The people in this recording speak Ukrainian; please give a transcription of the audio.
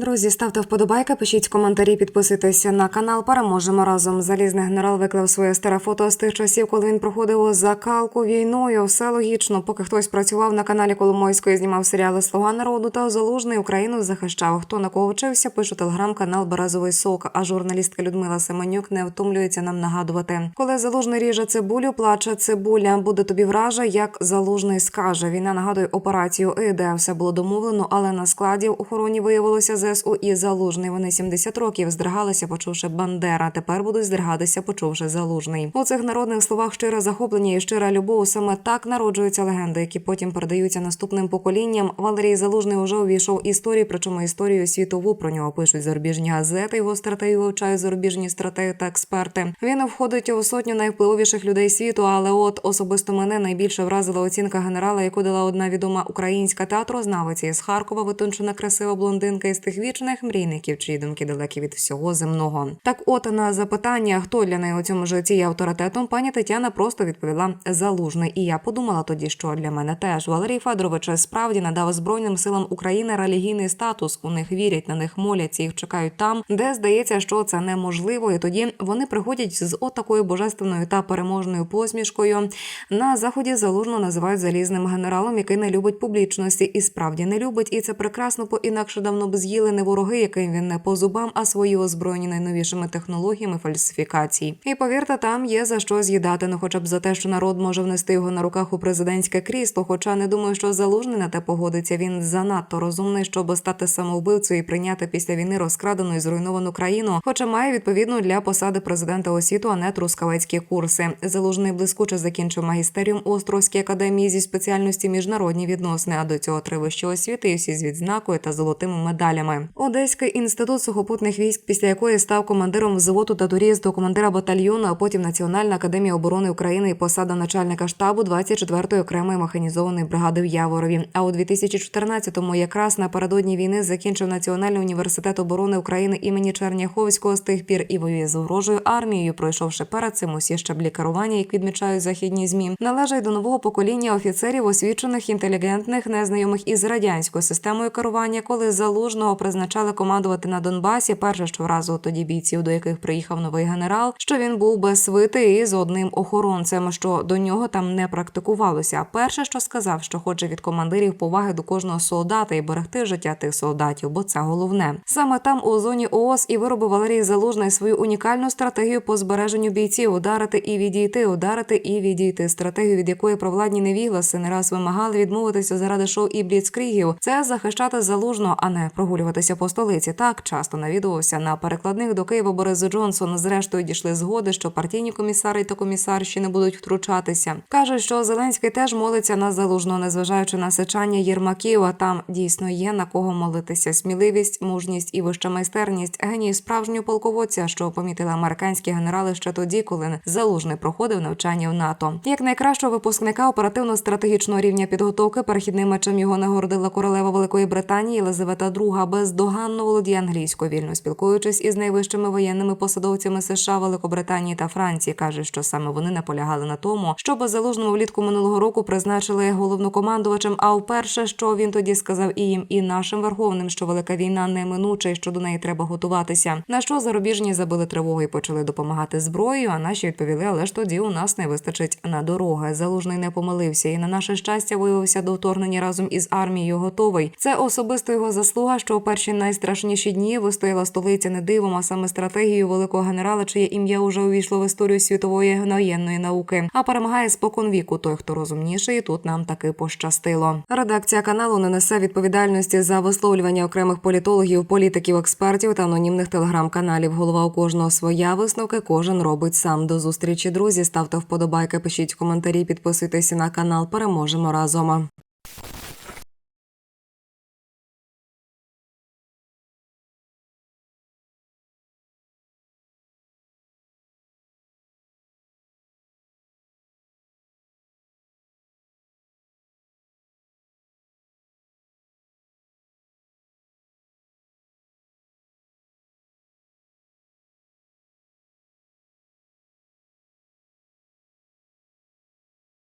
Друзі, ставте вподобайки, пишіть коментарі, підписуйтеся на канал. Переможемо разом. Залізний генерал виклав своє старе фото з тих часів, коли він проходив закалку війною. Все логічно. Поки хтось працював на каналі Коломойської, знімав серіали Слуга народу та залужний Україну захищав. Хто на кого вчився, пише телеграм-канал Березовий сок. А журналістка Людмила Семенюк не втомлюється нам нагадувати. Коли залужний ріже цибулю, плаче цибуля. Буде тобі враже, як залужний скаже. Війна нагадує операцію «И», де все було домовлено, але на складі в охороні виявилося ЗСУ і залужний. Вони 70 років здригалися, почувши Бандера. Тепер будуть здригатися, почувши залужний. У цих народних словах щире захоплення і щира любов. Саме так народжуються легенди, які потім передаються наступним поколінням. Валерій Залужний уже увійшов історію, причому історію світову про нього пишуть зарубіжні газети. Його стратегію вивчають зарубіжні стратеги та експерти. Він входить у сотню найвпливовіших людей світу. Але от особисто мене найбільше вразила оцінка генерала, яку дала одна відома українська театрознавиця із Харкова, витончена красива блондинка із тих вічних мрійників, чиї думки далекі від всього земного. Так, от на запитання, хто для неї у цьому житті є авторитетом, пані Тетяна просто відповіла залужний. І я подумала тоді, що для мене теж Валерій Федорович справді надав збройним силам України релігійний статус. У них вірять, на них моляться, їх чекають там, де здається, що це неможливо. І тоді вони приходять з отакою божественною та переможною посмішкою. На заході залужно називають залізним генералом, який не любить публічності і справді не любить. І це прекрасно, бо інакше давно б з'їли не вороги, яким він не по зубам, а свої озброєні найновішими технологіями фальсифікацій. І повірте, там є за що з'їдати, ну хоча б за те, що народ може внести його на руках у президентське крісло. Хоча не думаю, що залужний на те погодиться. Він занадто розумний, щоб стати самовбивцею і прийняти після війни розкрадену і зруйновану країну. Хоча має відповідну для посади президента освіту, а не трускавецькі курси. Залужний блискуче закінчив магістеріум у Острозькій академії зі спеціальності міжнародні відносини. А до цього три вищі освіти і всі з відзнакою та золотими медалями. Одеський інститут сухопутних військ, після якої став командиром взводу та до командира батальйону, а потім Національна академія оборони України і посада начальника штабу 24-ї окремої механізованої бригади в Яворові. А у 2014-му якраз напередодні війни закінчив Національний університет оборони України імені Черняховського з тих пір і воює з ворожою армією, пройшовши перед цим усі щаблі керування, як відмічають західні змі, належить до нового покоління офіцерів, освічених, інтелігентних, незнайомих із радянською системою керування, коли залужного призначали командувати на Донбасі. Перше, що вразило тоді бійців, до яких приїхав новий генерал, що він був без свити і з одним охоронцем, що до нього там не практикувалося. Перше, що сказав, що хоче від командирів поваги до кожного солдата і берегти життя тих солдатів, бо це головне. Саме там у зоні ООС і виробив Валерій Залужний свою унікальну стратегію по збереженню бійців ударити і відійти, ударити і відійти. Стратегію, від якої провладні невігласи не раз вимагали відмовитися заради шоу і бліцкрігів. Це захищати залужно, а не прогулюватися по столиці. Так часто навідувався на перекладних до Києва Борис Джонсон. Зрештою дійшли згоди, що партійні комісари та комісарші не будуть втручатися. каже, що Зеленський теж молиться на залужно, незважаючи на сичання Єрмаків. А там дійсно є на кого молитися. Сміливість, мужність і вища майстерність геній справжнього полководця, що помітили американські генерали ще тоді, коли залужний проходив навчання в НАТО. Як найкращого випускника оперативно-стратегічного рівня підготовки перехідним мечем його нагородила королева Великої Британії Єлизавета II бездоганно володіє англійською, вільно спілкуючись із найвищими воєнними посадовцями США, Великобританії та Франції, каже, що саме вони наполягали на тому, щоб залужному влітку минулого року призначили головнокомандувачем. А вперше, що він тоді сказав і їм, і нашим верховним, що велика війна неминуча і що до неї треба готуватися. На що зарубіжні забили тривогу і почали допомагати зброєю. А наші відповіли, але ж тоді у нас не вистачить на дороги. Залужний не помилився, і на наше щастя виявився до вторгнення разом із армією готовий. Це особисто його заслуга, що перші найстрашніші дні вистояла столиця не дивом, а саме стратегією великого генерала, чиє ім'я уже увійшло в історію світової воєнної науки. А перемагає спокон віку той, хто розумніший. Тут нам таки пощастило. Редакція каналу не несе відповідальності за висловлювання окремих політологів, політиків, експертів та анонімних телеграм-каналів. Голова у кожного своя висновки. Кожен робить сам. До зустрічі, друзі. Ставте вподобайки, пишіть коментарі, підписуйтесь на канал. Переможемо разом.